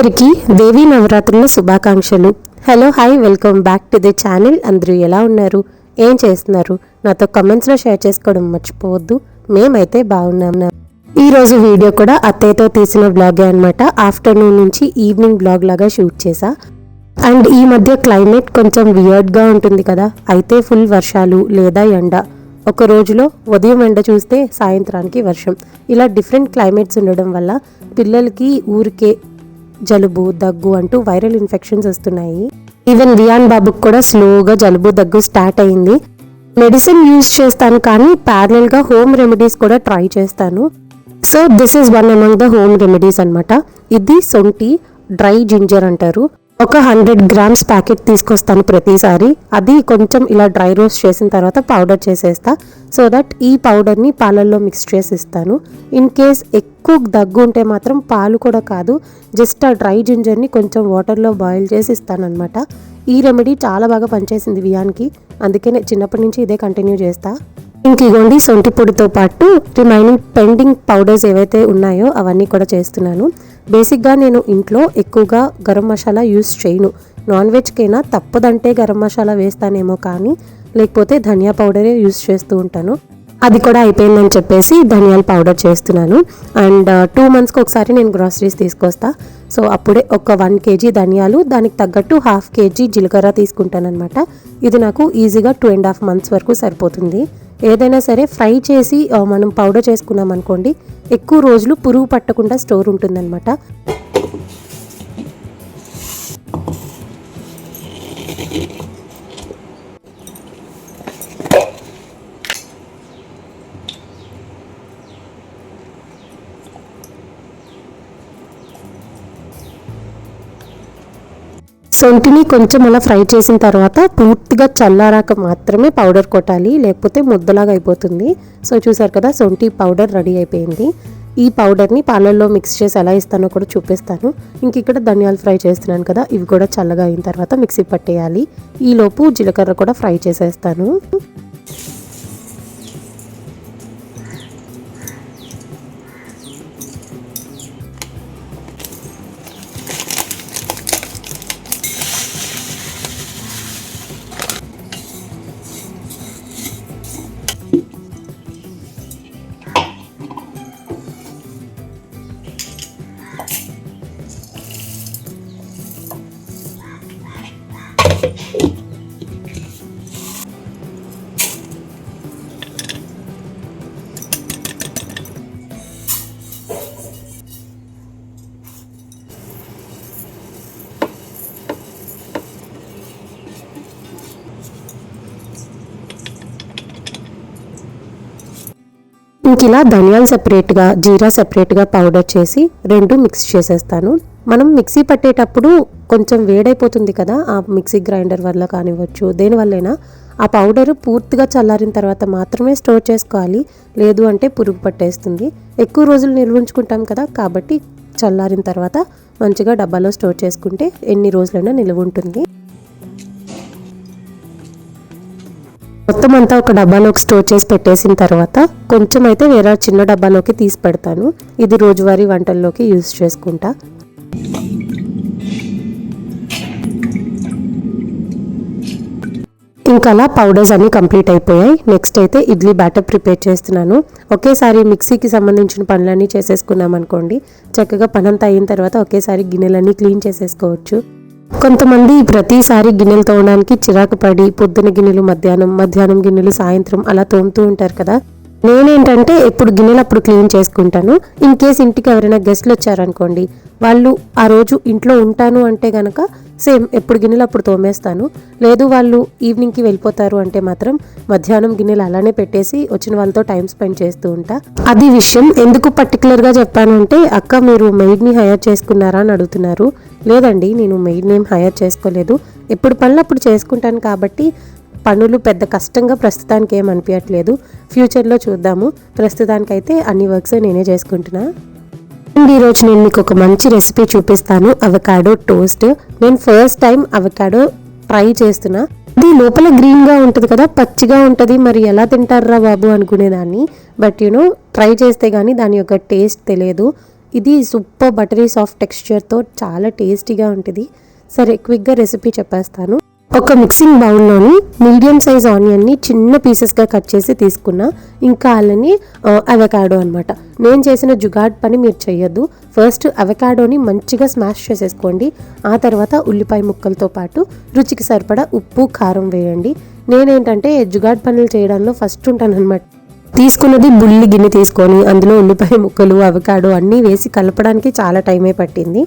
అందరికీ దేవీ నవరాత్రుల శుభాకాంక్షలు. Hello hi welcome back to the channel అందరూ ఎలా ఉన్నారు? ఏం చేస్తున్నారు? నాతో కమెంట్స్లో షేర్ చేసుకోవడం మర్చిపోవద్దు. మేమైతే బాగున్నాం. ఈ రోజు వీడియో కూడా అత్తయ్యతో తీసిన బ్లాగే అనమాట ఆఫ్టర్నూన్ నుంచి ఈవినింగ్ బ్లాగ్ లాగా షూట్ చేసా అండ్ ఈ మధ్య క్లైమేట్ కొంచెం వియర్డ్గా ఉంటుంది కదా. అయితే ఫుల్ వర్షాలు లేదా ఎండ. ఒక రోజులో ఉదయం ఎండ చూస్తే సాయంత్రానికి వర్షం. ఇలా డిఫరెంట్ క్లైమేట్స్ ఉండడం వల్ల పిల్లలకి ఊరికే జలుబు దగ్గు అంటూ వైరల్ ఇన్ఫెక్షన్స్ వస్తున్నాయి. ఈవెన్ రియాన్ బాబుకి కూడా స్లోగా జలుబు దగ్గు స్టార్ట్ అయింది. మెడిసిన్ యూజ్ చేస్తాను కానీ ప్యారలల్గా హోమ్ రెమెడీస్ కూడా ట్రై చేస్తాను. So this is one among the home remedies అనమాట ఇది సొంటి డ్రై జింజర్ అంటారు. ఒక హండ్రెడ్ గ్రామ్స్ ప్యాకెట్ తీసుకొస్తాను ప్రతిసారి. అది కొంచెం ఇలా డ్రై రోస్ట్ చేసిన తర్వాత పౌడర్ చేసేస్తా. సో దట్ ఈ పౌడర్ని పాలల్లో మిక్స్ చేసి ఇస్తాను ఇన్ కేస్ ఎక్కువ దగ్గు ఉంటే మాత్రం పాలు కూడా కాదు. జస్ట్ ఆ డ్రై జింజర్ని కొంచెం వాటర్లో బాయిల్ చేసి ఇస్తాను అనమాట ఈ రెమెడీ చాలా బాగా పనిచేసింది వియాన్కి. అందుకే నేను చిన్నప్పటి నుంచి ఇదే కంటిన్యూ చేస్తా. ఇంక ఇగోండి సొంటి పొడితో పాటు రిమైనింగ్ పెండింగ్ పౌడర్స్ ఏవైతే ఉన్నాయో అవన్నీ కూడా చేస్తున్నాను. బేసిక్గా నేను ఇంట్లో ఎక్కువగా గరం మసాలా యూస్ చేయను. నాన్ వెజ్కైనా తప్పదంటే గరం మసాలా వేస్తానేమో కానీ లేకపోతే ధనియా పౌడరే యూస్ చేస్తూ ఉంటాను. అది కూడా అయిపోయిందని చెప్పేసి ధనియాల పౌడర్ చేస్తున్నాను. అండ్ టూ మంత్స్కి ఒకసారి నేను గ్రాసరీస్ తీసుకొస్తా. సో అప్పుడే ఒక వన్ కేజీ ధనియాలు దానికి తగ్గట్టు హాఫ్ కేజీ జీలకర్ర తీసుకుంటాను అనమాట ఇది నాకు ఈజీగా టూ అండ్ హాఫ్ మంత్స్ వరకు సరిపోతుంది. ఏదైనా సరే ఫ్రై చేసి మనం పౌడర్ చేసుకున్నాం అనుకోండి ఎక్కువ రోజులు పురుగు పట్టకుండా స్టోర్ ఉంటుందన్నమాట. సొంటిని కొంచెం అలా ఫ్రై చేసిన తర్వాత పూర్తిగా చల్లారాక మాత్రమే పౌడర్ కొట్టాలి లేకపోతే ముద్దలాగా అయిపోతుంది. సో చూసారు కదా సొంటి పౌడర్ రెడీ అయిపోయింది. ఈ పౌడర్ని పాలల్లో మిక్స్ చేసి ఎలా ఇస్తానో కూడా చూపిస్తాను. ఇంక ఇక్కడ ధనియాలు ఫ్రై చేస్తున్నాను కదా ఇవి కూడా చల్లగా అయిన తర్వాత మిక్సీ పట్టేయాలి. ఈలోపు జీలకర్ర కూడా ఫ్రై చేసేస్తాను. ఇంక ఇలా ధనియాలు సెపరేట్గా జీరా సెపరేట్గా పౌడర్ చేసి రెండు మిక్స్ చేసేస్తాను. మనం మిక్సీ పట్టేటప్పుడు కొంచెం వేడైపోతుంది కదా ఆ మిక్సీ గ్రైండర్ వల్ల కానివ్వచ్చు దేనివల్లైనా ఆ పౌడర్ పూర్తిగా చల్లారిన తర్వాత మాత్రమే స్టోర్ చేసుకోవాలి. లేదు అంటే పురుగు పట్టేస్తుంది. ఎక్కువ రోజులు నిల్వ ఉంచుకుంటాం కదా కాబట్టి చల్లారిన తర్వాత మంచిగా డబ్బాలో స్టోర్ చేసుకుంటే ఎన్ని రోజులైనా నిల్వ ఉంటుంది. మొత్తం అంతా ఒక డబ్బాలోకి స్టోర్ చేసి పెట్టేసిన తర్వాత కొంచెం అయితే వేరే చిన్న డబ్బాలోకి తీసి పెడతాను. ఇది రోజువారీ వంటల్లోకి యూజ్ చేసుకుంటా. ఇంకా అలా పౌడర్స్ అన్ని కంప్లీట్ అయిపోయాయి. నెక్స్ట్ అయితే ఇడ్లీ బ్యాటర్ ప్రిపేర్ చేస్తున్నాను. ఒకేసారి మిక్సీకి సంబంధించిన పనులన్నీ చేసేసుకున్నాం అనుకోండి చక్కగా పనంతా అయిన తర్వాత ఒకేసారి గిన్నెలన్నీ క్లీన్ చేసేసుకోవచ్చు. కొంతమంది ప్రతిసారి గిన్నెలు తోమడానికి చిరాకు పడి పొద్దున గిన్నెలు మధ్యాహ్నం మధ్యాహ్నం గిన్నెలు సాయంత్రం అలా తోముతూ ఉంటారు కదా. నేనేంటంటే ఎప్పుడు గిన్నెలు అప్పుడు క్లీన్ చేసుకుంటాను. ఇన్ కేస్ ఇంటికి ఎవరైనా గెస్ట్లు వచ్చారనుకోండి వాళ్ళు ఆ రోజు ఇంట్లో ఉంటాను అంటే గనక సేమ్ ఎప్పుడు గిన్నెలు అప్పుడు తోమేస్తాను. లేదు వాళ్ళు ఈవినింగ్కి వెళ్ళిపోతారు అంటే మాత్రం మధ్యాహ్నం గిన్నెలు అలానే పెట్టేసి వచ్చిన వాళ్ళతో టైం స్పెండ్ చేస్తూ ఉంటా. అది విషయం. ఎందుకు పర్టికులర్గా చెప్పానంటే అక్క మీరు మెయిడ్ని హైర్ చేసుకున్నారా అని అడుగుతున్నారు. లేదండి నేను మెయిడ్ నేమ్ హైర్ చేసుకోలేదు. ఎప్పుడు పనులు అప్పుడు చేసుకుంటాను కాబట్టి పనులు పెద్ద కష్టంగా ప్రస్తుతానికి ఏం అనిపించట్లేదు ఫ్యూచర్లో చూద్దాము. ప్రస్తుతానికైతే అన్ని వర్క్స్ నేనే చేసుకుంటున్నా. అండ్ ఈరోజు నేను మీకు ఒక మంచి రెసిపీ చూపిస్తాను. Avocado toast. నేను ఫస్ట్ టైం అవకాడో ట్రై చేస్తున్నా. ఇది లోపల గ్రీన్గా ఉంటుంది కదా పచ్చిగా ఉంటుంది. మరి ఎలా తింటారా బాబు అనుకునేదాన్ని. బట్ యూనో ట్రై చేస్తే కానీ దాని యొక్క టేస్ట్ తెలియదు. ఇది సూపర్ బటరీ సాఫ్ట్ టెక్స్చర్తో చాలా టేస్టీగా ఉంటుంది. సరే క్విక్గా రెసిపీ చెప్పేస్తాను. ఒక మిక్సింగ్ బౌల్లోని మీడియం సైజ్ ఆనియన్ని చిన్న పీసెస్గా కట్ చేసి తీసుకున్నా ఇంకా అలాని అవకాడో అనమాట నేను చేసిన జుగాడ్ పని మీరు చేయొద్దు ఫస్ట్ అవకాడోని మంచిగా స్మాష్ చేసేసుకోండి. ఆ తర్వాత ఉల్లిపాయ ముక్కలతో పాటు రుచికి సరిపడా ఉప్పు కారం వేయండి. నేనేంటంటే జుగాడ్ పనులు చేయడంలో ఫస్ట్ ఉంటాను అనమాట తీసుకున్నది బుల్లి గిన్నె తీసుకొని అందులో ఉల్లిపాయ ముక్కలు అవకాడో అన్నీ వేసి కలపడానికి చాలా టైమే పట్టింది.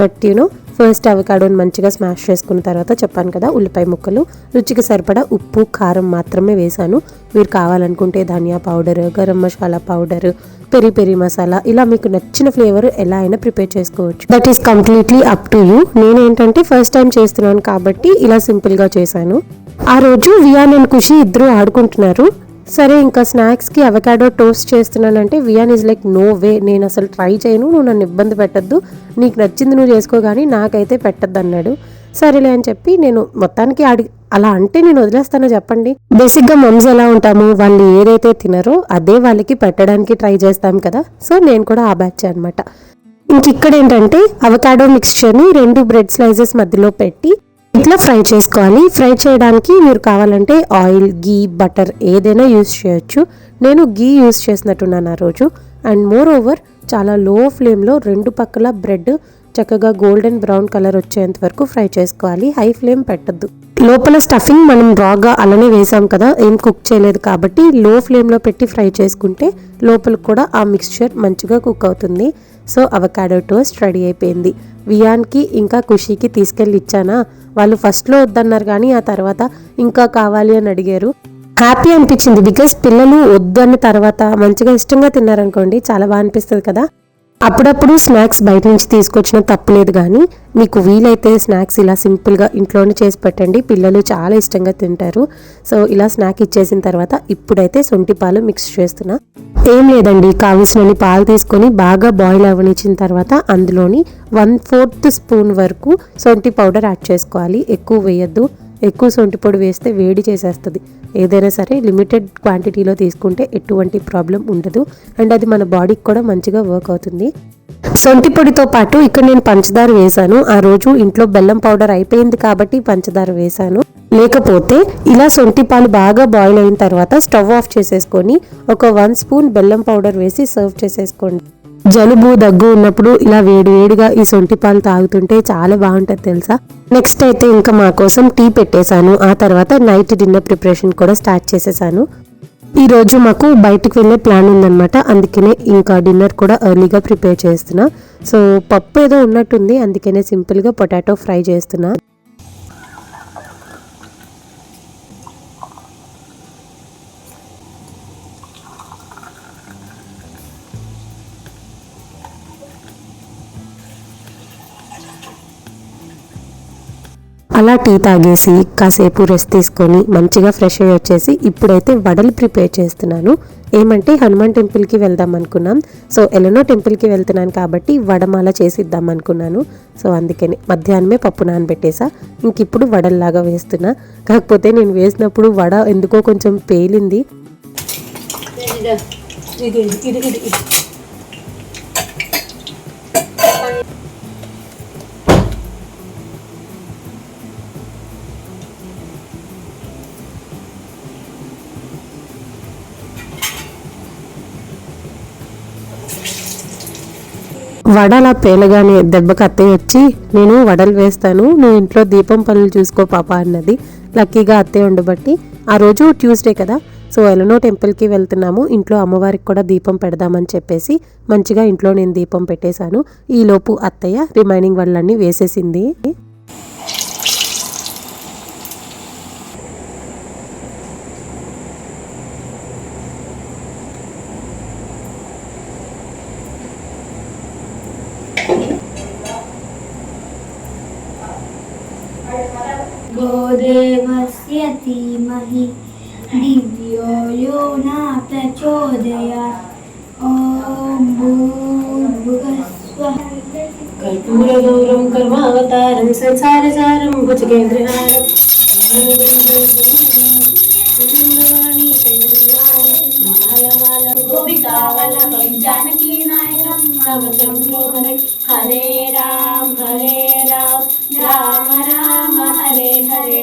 బట్ యూనో ఫస్ట్ అవకాడోని మంచిగా స్మాష్ చేసుకున్న తర్వాత చెప్పాను కదా ఉల్లిపాయ ముక్కలు రుచికి సరిపడా ఉప్పు కారం మాత్రమే వేశాను. మీరు కావాలనుకుంటే ధనియా powder garam masala powder peri peri masala ఇలా మీకు నచ్చిన ఫ్లేవర్ ఎలా అయినా ప్రిపేర్ చేసుకోవచ్చు. That is completely up to you నేనేంటంటే ఫస్ట్ టైం చేస్తున్నాను కాబట్టి ఇలా సింపుల్గా చేశాను. ఆ రోజు వియాన్ అండ్ ఖుషి ఇద్దరు ఆడుకుంటున్నారు. సరే ఇంకా స్నాక్స్కి అవకాడో టోస్ట్ చేస్తున్నానంటే Vihaan is like no way నేను అసలు ట్రై చేయను నువ్వు నన్ను ఇబ్బంది పెట్టద్దు నీకు నచ్చింది నువ్వు చేసుకో కానీ నాకైతే పెట్టద్దు అన్నాడు. సరేలే అని చెప్పి నేను మొత్తానికి అడిగి అలా అంటే నేను వదిలేస్తానో చెప్పండి. బేసిక్గా మమ్స్ ఎలా ఉంటాము వాళ్ళు ఏదైతే తినరో అదే వాళ్ళకి పెట్టడానికి ట్రై చేస్తాం కదా సో నేను కూడా ఆ బ్యాచ్ అనమాట ఇంక ఇక్కడ ఏంటంటే అవకాడో మిక్స్చర్ని రెండు బ్రెడ్ స్లైసెస్ మధ్యలో పెట్టి ఇట్లా ఫ్రై చేసుకోవాలి. ఫ్రై చేయడానికి మీరు కావాలంటే ఆయిల్ గీ బటర్ ఏదైనా యూస్ చేయొచ్చు. నేను గీ యూస్ చేసినట్టున్నాను ఆ రోజు. అండ్ మోర్ ఓవర్ చాలా లో ఫ్లేమ్లో రెండు పక్కల బ్రెడ్ చక్కగా గోల్డెన్ బ్రౌన్ కలర్ వచ్చేంత వరకు ఫ్రై చేసుకోవాలి. హై ఫ్లేమ్ పెట్టద్దు. లోపల స్టఫింగ్ మనం రాగా అలానే వేసాం కదా ఏం కుక్ చేయలేదు కాబట్టి లో ఫ్లేమ్లో పెట్టి ఫ్రై చేసుకుంటే లోపల కూడా ఆ మిక్స్చర్ మంచిగా కుక్ అవుతుంది. సో అవకాడో టోస్ట్ రెడీ అయిపోయింది. వియాన్కి ఇంకా ఖుషీకి తీసుకెళ్ళి ఇచ్చానా వాళ్ళు ఫస్ట్లో వద్దన్నారు కానీ ఆ తర్వాత ఇంకా కావాలి అని అడిగారు. హ్యాపీ అనిపించింది బికాస్ పిల్లలు వద్దన్న తర్వాత మంచిగా ఇష్టంగా తిన్నారనుకోండి చాలా బాగా అనిపిస్తుంది కదా. అప్పుడప్పుడు స్నాక్స్ బయట నుంచి తీసుకొచ్చిన తప్పులేదు కానీ మీకు వీలైతే స్నాక్స్ ఇలా సింపుల్గా ఇంట్లోనే చేసి పెట్టండి. పిల్లలు చాలా ఇష్టంగా తింటారు. సో ఇలా స్నాక్ ఇచ్చేసిన తర్వాత ఇప్పుడైతే సొంటి పాలు మిక్స్ చేస్తున్నా. ఏం లేదండి. కావలసినన్ని పాలు తీసుకొని బాగా బాయిల్ అవ్వనిచ్చిన తర్వాత అందులోని వన్ ఫోర్త్ స్పూన్ వరకు సొంటి పౌడర్ యాడ్ చేసుకోవాలి. ఎక్కువ వేయద్దు. ఎక్కువ సొంటి పొడి వేస్తే వేడి చేసేస్తుంది. ఏదైనా సరే లిమిటెడ్ క్వాంటిటీలో తీసుకుంటే ఎటువంటి ప్రాబ్లం ఉండదు. అండ్ అది మన బాడీకి కూడా మంచిగా వర్క్ అవుతుంది. సొంటి పొడితో పాటు ఇక్కడ నేను పంచదార వేశాను. ఆ రోజు ఇంట్లో బెల్లం పౌడర్ అయిపోయింది కాబట్టి పంచదార వేశాను. లేకపోతే ఇలా సొంటి పాలు బాగా బాయిల్ అయిన తర్వాత స్టవ్ ఆఫ్ చేసేసుకొని ఒక వన్ స్పూన్ బెల్లం పౌడర్ వేసి సర్వ్ చేసేసుకోండి. జలుబు దగ్గు ఉన్నప్పుడు ఇలా వేడి వేడిగా ఈ సొంటి పాలు తాగుతుంటే చాలా బాగుంటుంది తెలుసా? నెక్స్ట్ అయితే ఇంకా మా కోసం టీ పెట్టేశాను. ఆ తర్వాత నైట్ డిన్నర్ ప్రిపరేషన్ కూడా స్టార్ట్ చేసేసాను ఈరోజు మాకు బయటికి వెళ్ళే ప్లాన్ ఉందన్నమాట. అందుకనే ఇంకా డిన్నర్ కూడా ఎర్లీగా ప్రిపేర్ చేస్తున్నా. సో పప్పు ఏదో ఉన్నట్టుంది. అందుకనే సింపుల్గా పొటాటో ఫ్రై చేస్తున్నా. అలా టీ తాగేసి కాసేపు రెస్ట్ తీసుకొని మంచిగా ఫ్రెష్ అయ్యి వచ్చేసి ఇప్పుడైతే వడలు ప్రిపేర్ చేస్తున్నాను. ఏమంటే హనుమాన్ టెంపుల్కి వెళ్దాం అనుకున్నాం. సో ఎలనో టెంపుల్కి వెళ్తున్నాను కాబట్టి వడమాల చేసిద్దాం అనుకున్నాను. సో అందుకని మధ్యాహ్నమే పప్పు నానబెట్టేసా. ఇంక ఇప్పుడు వడల్లాగా వేస్తున్నా. కాకపోతే నేను వేసినప్పుడు వడ ఎందుకో కొంచెం పేలింది. వడ అలా పేలగానే దెబ్బకి అత్తయ్య వచ్చి నేను వడలు వేస్తాను నువ్వు ఇంట్లో దీపం పనులు చూసుకో పాప అన్నది. లక్కీగా అత్తయ్య ఉండబట్టి ఆ రోజు ట్యూస్డే కదా సో ఎలనో టెంపుల్కి వెళ్తున్నాము ఇంట్లో అమ్మవారికి కూడా దీపం పెడదామని చెప్పేసి మంచిగా ఇంట్లో నేను దీపం పెట్టేశాను. ఈలోపు అత్తయ్య రిమైనింగ్ వాళ్ళన్నీ వేసేసింది. पाहि दिव्यो यो न प्रचोदयात् ॐ भूर्भुवस्वः कर्पूरगौरं कर्मावतारं संसारसारं भुजगेन्द्रहारं। गोपिकावल्लभं हरे राम हरे राम राम राम हरे हरे।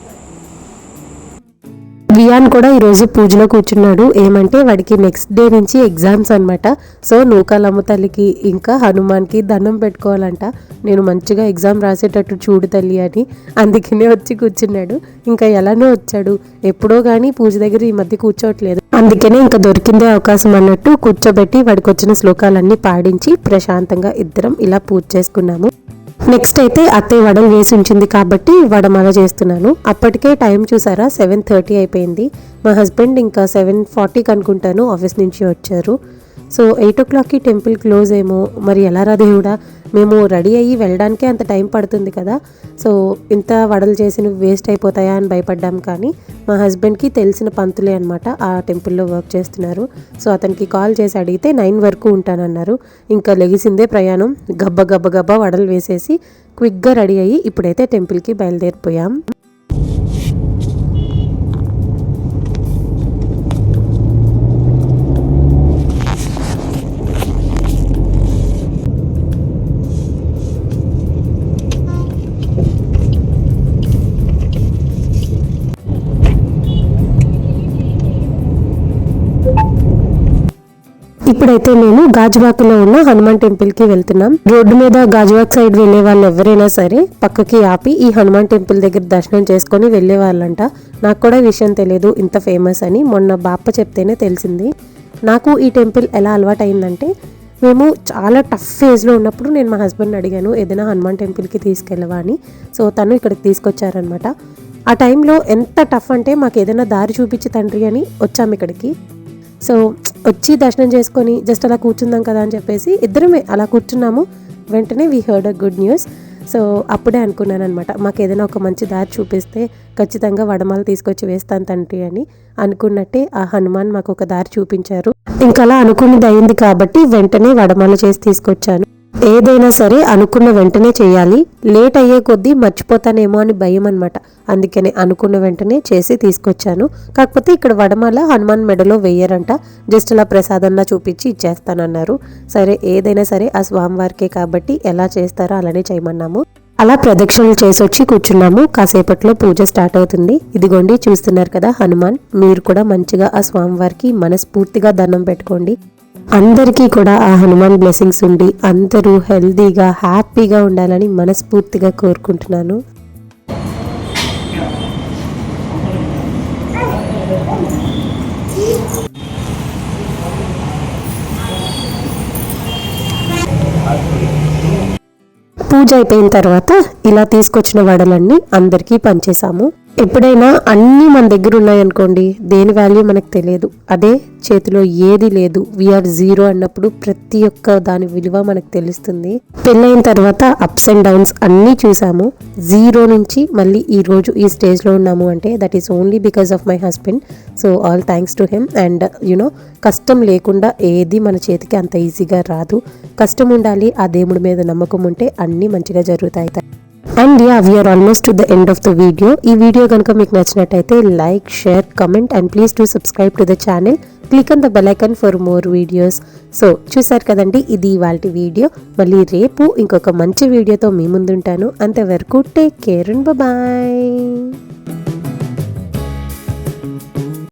వియాన్ కూడా ఈరోజు పూజలో కూర్చున్నాడు. ఏమంటే వాడికి నెక్స్ట్ డే నుంచి ఎగ్జామ్స్ అనమాట సో నూకాలమ్మ తల్లికి ఇంకా హనుమాన్కి దండం పెట్టుకోవాలంట. నేను మంచిగా ఎగ్జామ్ రాసేటట్టు చూడు తల్లి అని అందుకనే వచ్చి కూర్చున్నాడు. ఇంకా ఎలానో వచ్చాడు. ఎప్పుడో కానీ పూజ దగ్గర ఈ మధ్య కూర్చోవట్లేదు. అందుకనే ఇంకా దొరికిందే అవకాశం అన్నట్టు కూర్చోబెట్టి వాడికి వచ్చిన శ్లోకాలన్నీ పాడించి ప్రశాంతంగా ఇద్దరం ఇలా పూజ చేసుకున్నాము. నెక్స్ట్ అయితే అత్తయ్య వడలు వేసి ఉంచింది కాబట్టి వడమాల చేస్తున్నాను. అప్పటికే టైం చూసారా? సెవెన్ థర్టీ అయిపోయింది. మా హస్బెండ్ ఇంకా సెవెన్ ఫార్టీకి అనుకుంటాను ఆఫీస్ నుంచి వచ్చారు. సో ఎయిట్ ఓ క్లాక్కి టెంపుల్ క్లోజ్ ఏమో. మరి ఎలా రా దేవుడా? మేము రెడీ అయ్యి వెళ్ళడానికే అంత టైం పడుతుంది కదా. సో ఇంత వడలు చేసి వేస్ట్ అయిపోతాయా అని భయపడ్డాం కానీ మా హస్బెండ్కి తెలిసిన పంతులే అనమాట ఆ టెంపుల్లో వర్క్ చేస్తున్నారు. సో అతనికి కాల్ చేసి అడిగితే నైన్ వరకు ఉంటానన్నారు. ఇంకా లెగిసిందే ప్రయాణం. గబ్బ గబ్బ గబ్బ వడలు వేసేసి క్విక్గా రెడీ అయ్యి ఇప్పుడైతే టెంపుల్కి బయలుదేరిపోయాం. ఇప్పుడైతే మేము గాజువాకలో ఉన్న హనుమాన్ టెంపుల్కి వెళ్తున్నాం. రోడ్డు మీద గాజువాక్ సైడ్ వెళ్ళే వాళ్ళు ఎవరైనా సరే పక్కకి ఆపి ఈ హనుమాన్ టెంపుల్ దగ్గర దర్శనం చేసుకుని వెళ్ళే వాళ్ళంట. నాకు కూడా విషయం తెలియదు ఇంత ఫేమస్ అని. మొన్న బాప్ప చెప్తేనే తెలిసింది. నాకు ఈ టెంపుల్ ఎలా అలవాటు అయిందంటే మేము చాలా టఫ్ ఫేజ్లో ఉన్నప్పుడు నేను మా హస్బెండ్ని అడిగాను ఏదైనా హనుమాన్ టెంపుల్కి తీసుకెళ్ళవా అని? సో తను ఇక్కడికి తీసుకొచ్చారనమాట ఆ టైంలో ఎంత టఫ్ అంటే మాకు ఏదైనా దారి చూపించి తండ్రి అని వచ్చాము ఇక్కడికి. సో వచ్చి దర్శనం చేసుకొని జస్ట్ అలా కూర్చుందాం కదా అని చెప్పేసి ఇద్దరమే అలా కూర్చున్నాము. వెంటనే we heard a good news so అప్పుడే అనుకున్నాను అనమాట మాకు ఏదైనా ఒక మంచి దారి చూపిస్తే ఖచ్చితంగా వడమాలు తీసుకొచ్చి వేస్తాను తండ్రి అని అనుకున్నట్టే ఆ హనుమాన్ మాకు ఒక దారి చూపించారు. ఇంకా అలా అనుకున్నది అయింది కాబట్టి వెంటనే వడమాలు చేసి తీసుకొచ్చాను. ఏదైనా సరే అనుకున్న వెంటనే చేయాలి. లేట్ అయ్యే కొద్దీ మర్చిపోతానేమో అని భయం అనమాట అందుకనే అనుకున్న వెంటనే చేసి తీసుకొచ్చాను. కాకపోతే ఇక్కడ వడమాల హనుమాన్ మెడలో వేయరంట. జస్ట్ అలా ప్రసాదంలా చూపించి ఇచ్చేస్తానన్నారు. సరే ఏదైనా సరే ఆ స్వామివారికే కాబట్టి ఎలా చేస్తారో అలానే చేయమన్నాము. అలా ప్రదక్షిణలు చేసి వచ్చి కూర్చున్నాము. కాసేపట్లో పూజ స్టార్ట్ అవుతుంది. ఇదిగోండి చూస్తున్నారు కదా హనుమాన్. మీరు కూడా మంచిగా ఆ స్వామివారికి మనస్ఫూర్తిగా దండం పెట్టుకోండి. అందరికీ కూడా ఆ హనుమాన్ బ్లెస్సింగ్స్ ఉండి అందరూ హెల్దీగా హ్యాపీగా ఉండాలని మనస్ఫూర్తిగా కోరుకుంటున్నాను. పూజ అయిపోయిన తర్వాత ఇలా తీసుకొచ్చిన వడలన్నీ అందరికీ పంచేశాము. ఎప్పుడైనా అన్నీ మన దగ్గర ఉన్నాయనుకోండి దేని వాల్యూ మనకు తెలియదు. అదే చేతిలో ఏది లేదు. వీఆర్ జీరో అన్నప్పుడు ప్రతి ఒక్క దాని విలువ మనకు తెలుస్తుంది. పెళ్ళైన తర్వాత అప్స్ అండ్ డౌన్స్ అన్నీ చూసాము. జీరో నుంచి మళ్ళీ ఈ రోజు ఈ స్టేజ్లో ఉన్నాము అంటే that is only because of my husband so all thanks to him and you know కష్టం లేకుండా ఏది మన చేతికి అంత ఈజీగా రాదు. కష్టం ఉండాలి ఆ దేవుడి మీద నమ్మకం ఉంటే అన్నీ మంచిగా జరుగుతాయి. And yeah we're almost to the end of the video ఈ వీడియో కనుక మీకు నచ్చినట్టయితే like share comment and please to subscribe to the channel click on the bell icon for more videos so చూసారు కదండి ఇది ఇవాళ వీడియో మళ్ళీ రేపు ఇంకొక మంచి వీడియోతో మీ ముందుంటాను. అంతవరకు టేక్ కేర్ అండ్ బాయ్